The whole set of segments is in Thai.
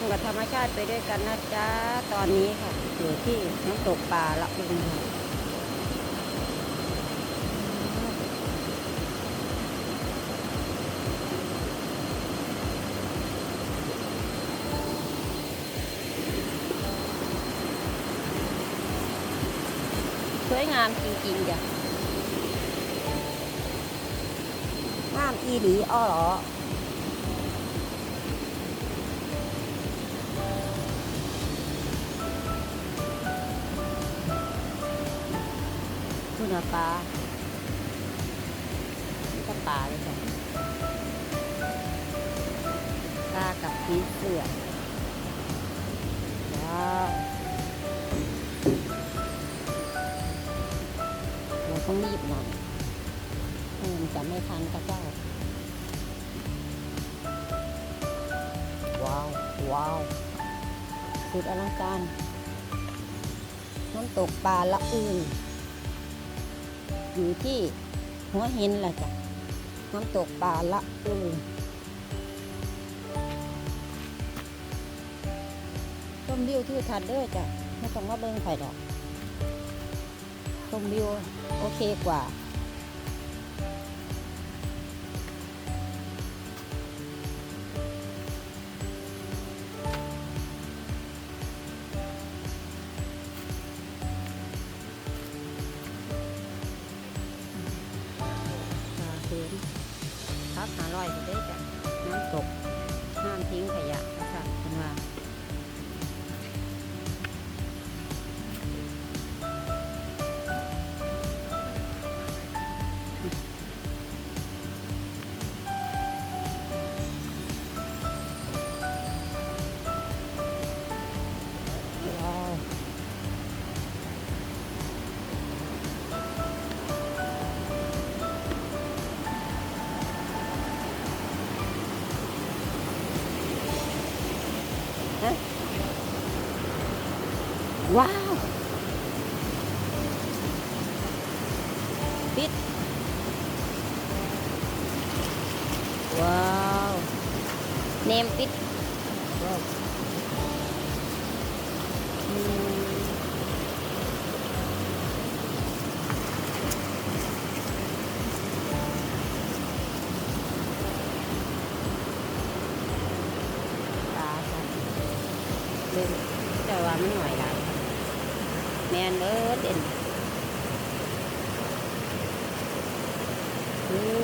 มกับธรรมชาติไปด้วยกันนะจ๊ะ ตอนนี้ค่ะ อยู่ที่น้ำตกป่าละอุงค่ะสวยงามจริงๆจ้ะงามอีหลีอ้อหรอ คุณปลานี่ก็ปลาเลยจ้ะปลากับผีเสือว้าวเราต้องรีบหน่อยไม่งั้นจะไม่ทันกระเจ้า ว้าว ว้าวสุดอลังการ น้ำตกปลาละอู อยู่ที่หัวหินแหละจ้ะน้ำตกปลาละอูชมวิวที่ทัดเด้อจ้ะไม่ต้องมาเบิ่งไผ่ดอกชมวิวโอเคกว่า หาร้อย ว้ อื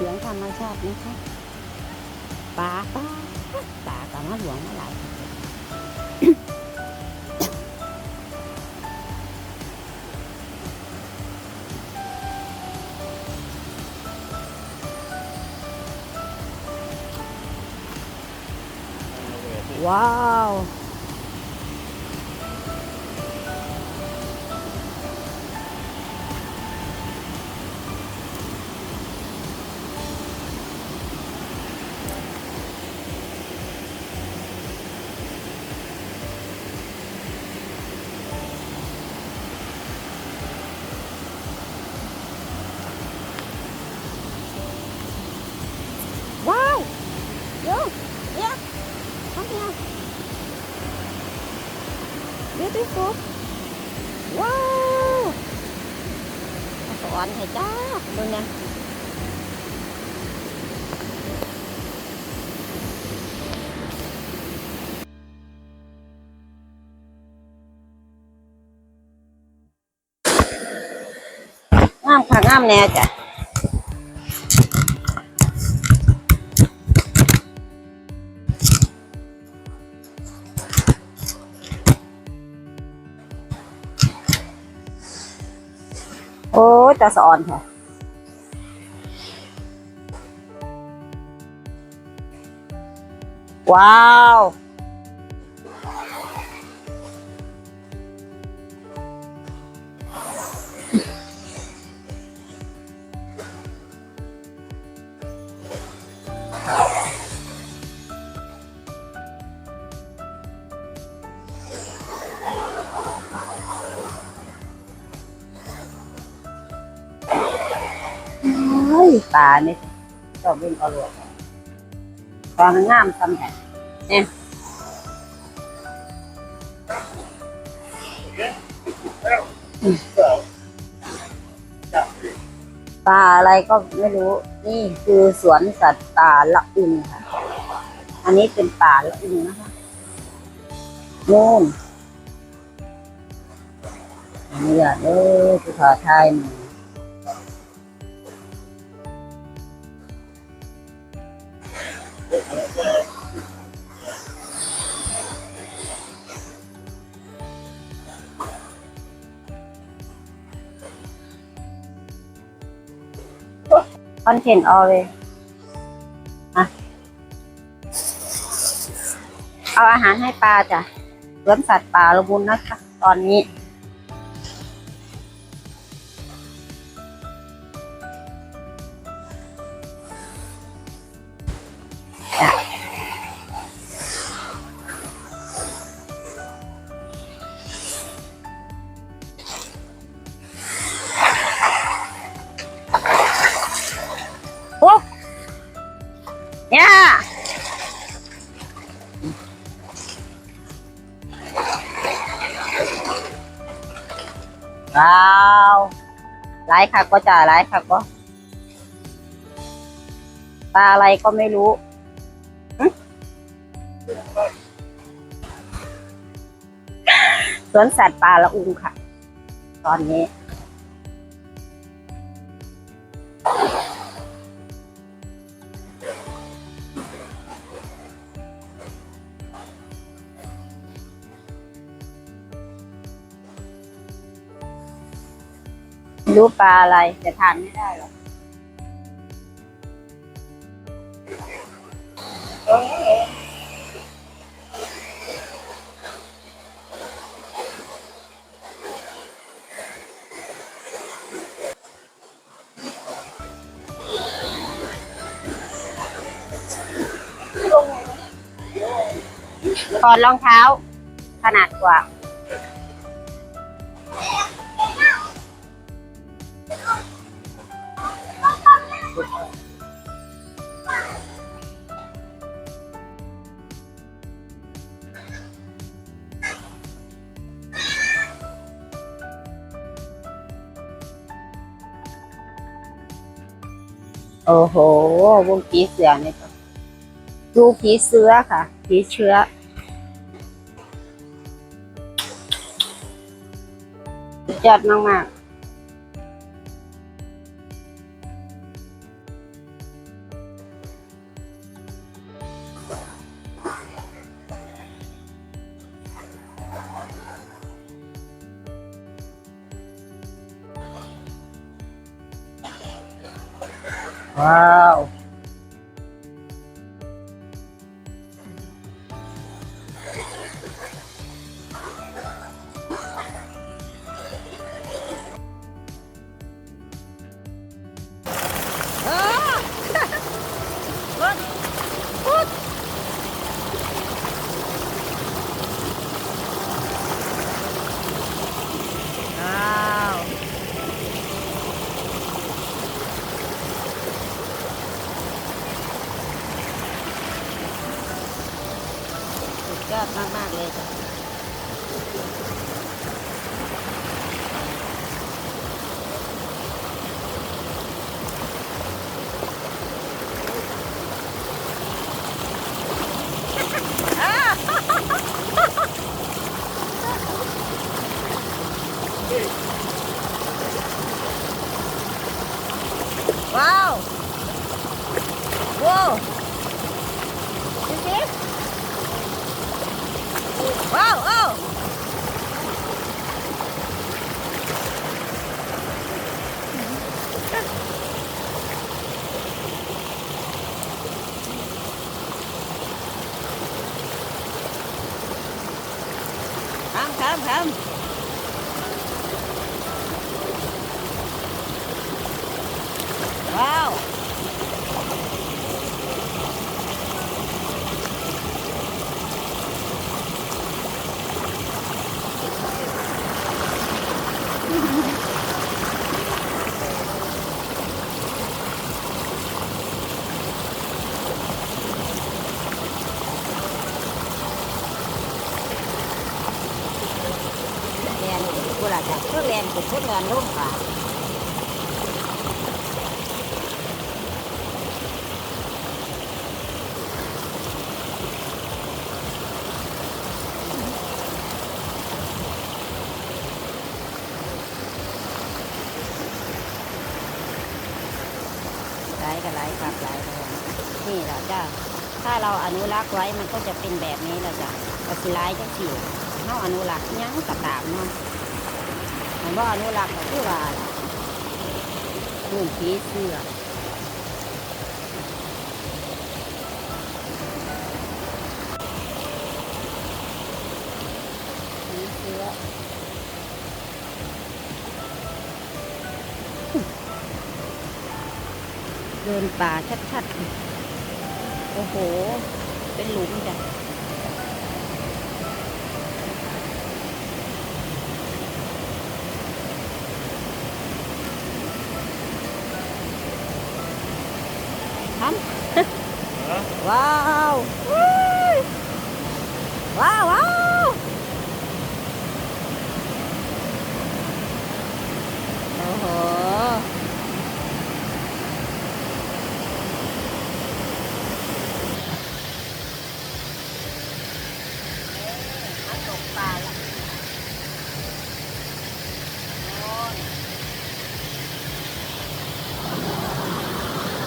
เสียงธรรมชาตินะคะป่าป่าป่ากับมาหลวงมาหลายว้าวามค่ะงามแน่จ้ะโอ้ยตาสะอ่อนค่ะว้าว เฮ้ยปลานี่ยชอบวิ่งเอาลวดความงามทำแห่ ปลาอะไรก็ไม่รู้ นี่คือสวนสัตว์ป่าละอึงค่ะ อันนี้เป็นป่าละอุนนะคะนู่นอันนี้อะเด้อภูเขาไทยนี่ คอนเทนต์อาเลยอะเอาอาหารให้ปลาจ้ะเลี้ยงสัตว์ป่าละมุนนะคะ ตอนนี้ เนี่ยว้าวหลายค่ะก็จ่าหลายค่ะก็ปลาอะไรก็ไม่รู้สวนสัตว์ป่าละอุงค่ะ ตอนนี้ รู้ปลาอะไรแต่ทานไม่ได้หรอกถอดรองเท้า ขนาดกว่า โอ้โห วงผีเสือเนี่ยค่ะดูผีเสือค่ะ ผีเชื้อสุดยอดมาก ๆ ว้าว ว้าวดูสิว้าวโอ้ทำทำทำว้าว เรียนกูละจ้ะเพื่อเรียน กูเพื่อเรียนรุ่งค่ะไหลก็ไหลกลับไหลก็ไหลนี่แหละจ้าถ้าเราอนุรักษ์ไว้มันก็จะเป็นแบบนี้แหละจ้ะก็สิร้ายจะสิวเฮาอนุรักษ์ยังกระตามเนาะ นว่าอนุรักษ์ก็คือว่าหุ่นผีเสื้อผีเสื้อเดินป่าชัดๆ โอ้โห เป็นหลุมจ้ะ ทำ ว้าวอุ๊ยว้าวว้าวโอ้โห มาตกปลาละโอ้ย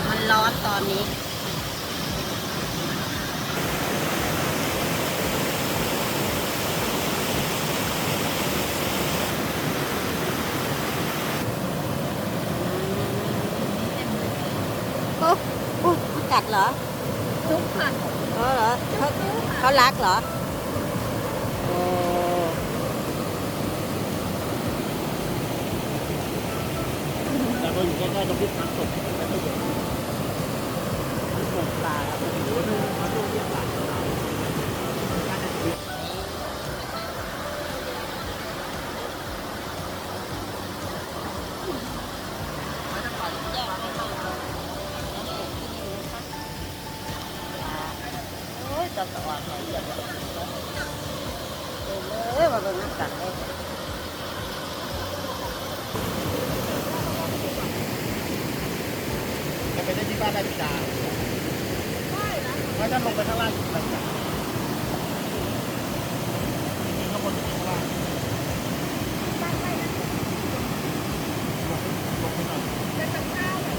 มันร้อนตอนนี้ โอ้โอ้เขากัดเหรอุกค่ะเขาเหรอเขาเขารักเหรอโอ้แต่เราอยู่ใกล้ๆตรงที่น้ำตกแต่ไม่ตกปลาแล้วโอ้โหดูมันต้องเรีย ไม่ถ้าลงไปข้างล่างไปจ้ะข้างบนจะมีข้างล่างลงไปหน่อย จะกับข้าวแบบ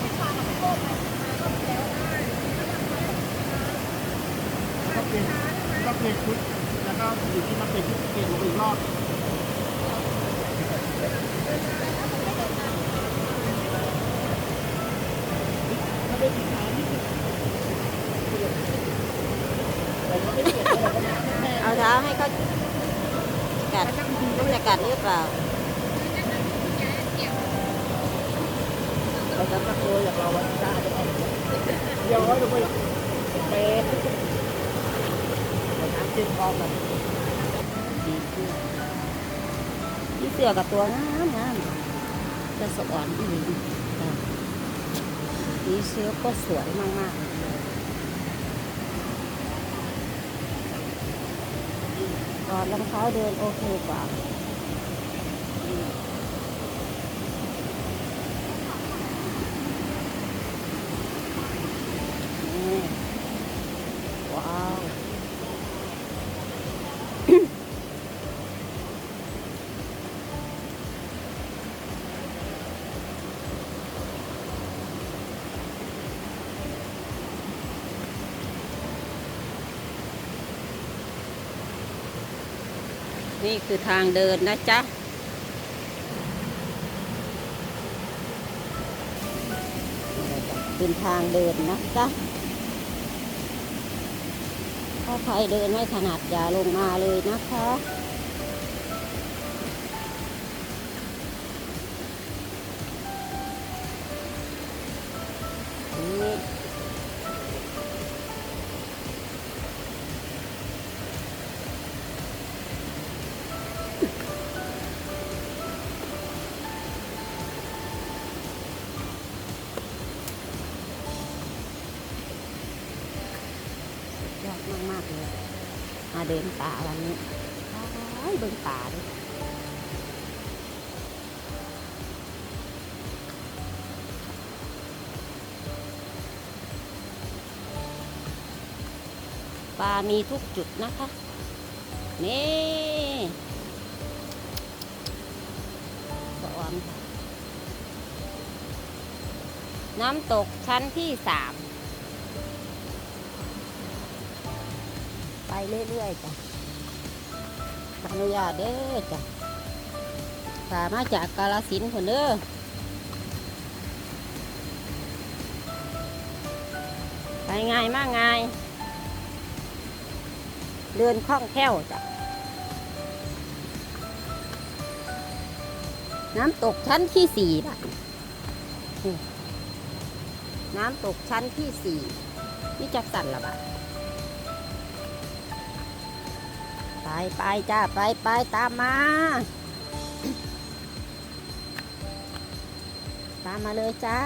ที่ความกับโคกไปมาก็แล้วได้ ก็เปลี่ยนก็เปลี่ยนชุดแล้วก็อยู่ที่มันเปลี่ยนชุดเปลี่ยนลงไปอีกรอบถ้าได้พิดาที่แต่ก็ไม่เปลี่ยนอะไรก็ไม่ เอาเท้าให้เขากัดมันจะกัดหรือเปล่า เรา จะตะโกนอย่างเราวันจ้าจะเอยวเราไปเป็นน้ำจิ้มพร้อมกันผีเสื้อผีเสือกับตัวน้ำน้ำจะสวรรค์อีกผีเสื้อก็สวยมากๆถอดรองเท้าเดินโอเคกว่านี่ว้าว นี่คือทางเดินนะจ๊ะ เป็นทางเดินนะจ๊ะถ้าใครเดินไม่ถนัดอย่าลงมาเลยนะคะากเลย มาเดินป่าวันนี้โอ้ยเดินป่าด้วยปลามีทุกจุดนะคะ นี่สอนน้ำตกชั้นที่สาม เรื่อยๆจ้ะขออนุญาตเด้อจ้ะสามาจากกาลสินคนเด้อไปง่ายมากง่าย เดินคล่องแคล่วจ้ะ น้ำตกชั้นที่สี่ละนี่น้ำตกชั้นที่สี่นี่จักสันละบาท ไปไปจ้าไปไปตามมา ตามมาเลยจ้า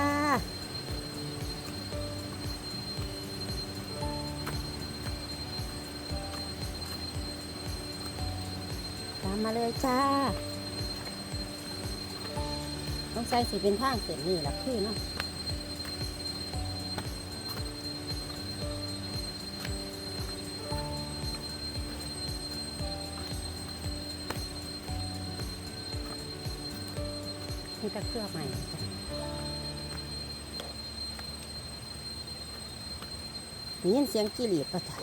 ตามมาเลยจ้าต้องใส่สีเป็นทางเส้นนี่แหละคือเนาะ แตะเครือใหม่ได้ยินเสียงกีรีดปะจ้ะ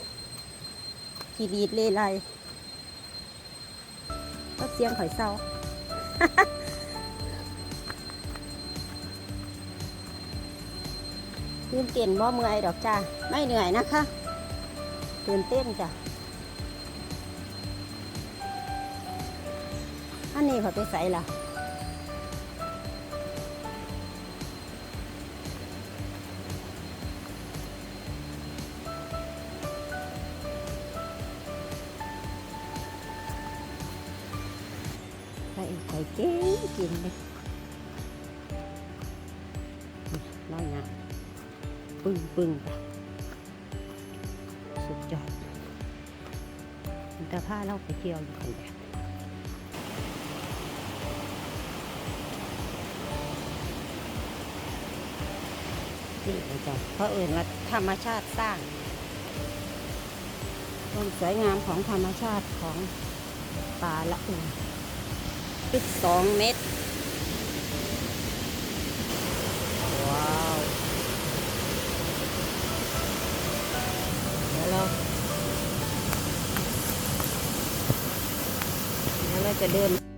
กีรีดเลไลก็เสียงข่อยเศร้าตื่นเต้นบ่เมื่อยดอกจ้า ไม่เหนื่อยนะคะตื่นเต้นจ้ะอันนี้เขาไปใส่ละ กินเลยน้อยนะปึ้งปึ้งไปสุดยอดแต่ผ้าเราไปเที่ยวอยู่คนเดียวนี่นะจ๊ะเพราะอื่นว่าธรรมชาติสร้างความสวยงามของธรรมชาติของป่าละอุ่น สองเมตร ว้าวแล้วเราแล้วเราจะเดิน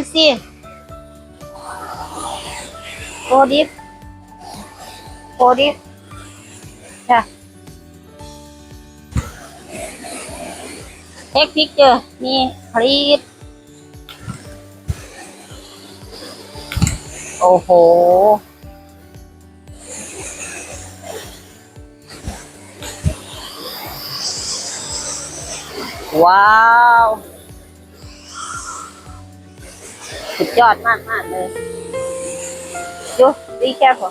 นซีโกดิฟโกดิฟจ้ะเทคพิกเจอร์นี่คลีปโอ้โห ว้าว สุดยอดมากมากเลยดูดีแค่พอ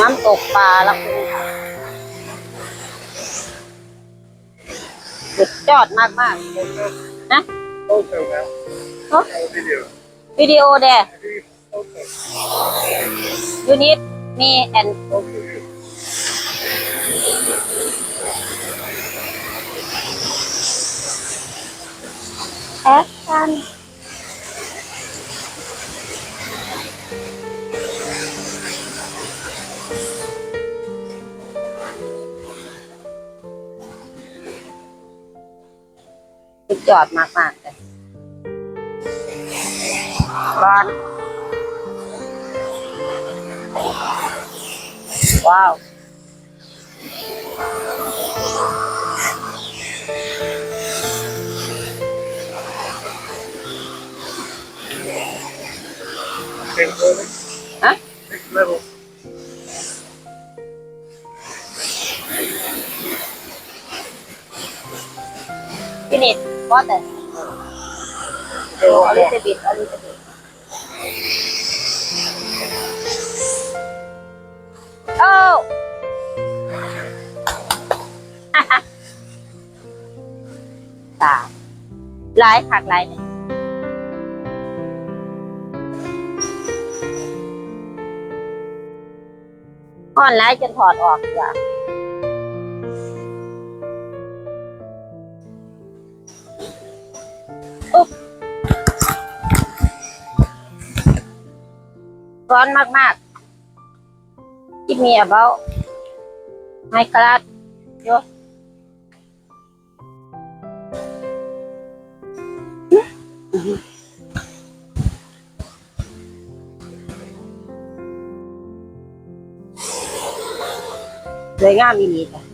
น้ำตกปลาแล้ว สุดยอดมากมากๆเลยนะ Photo now. เนอะ No video. วิดีโอเด Photo. ยูนิตมีแอน Photo you. แอคชั่น สุดยอดมากมากๆเลยร้อนว้าว Next level. ฮะ วอเตอร์เดี๋ยวอลิซาเบธอลิซาเบธโอ้ตายหลายคักหลายเนี่ยอ่อนหลายจนถอดออกจ้ะ ร้อนมากๆที่มี about my class เยอะส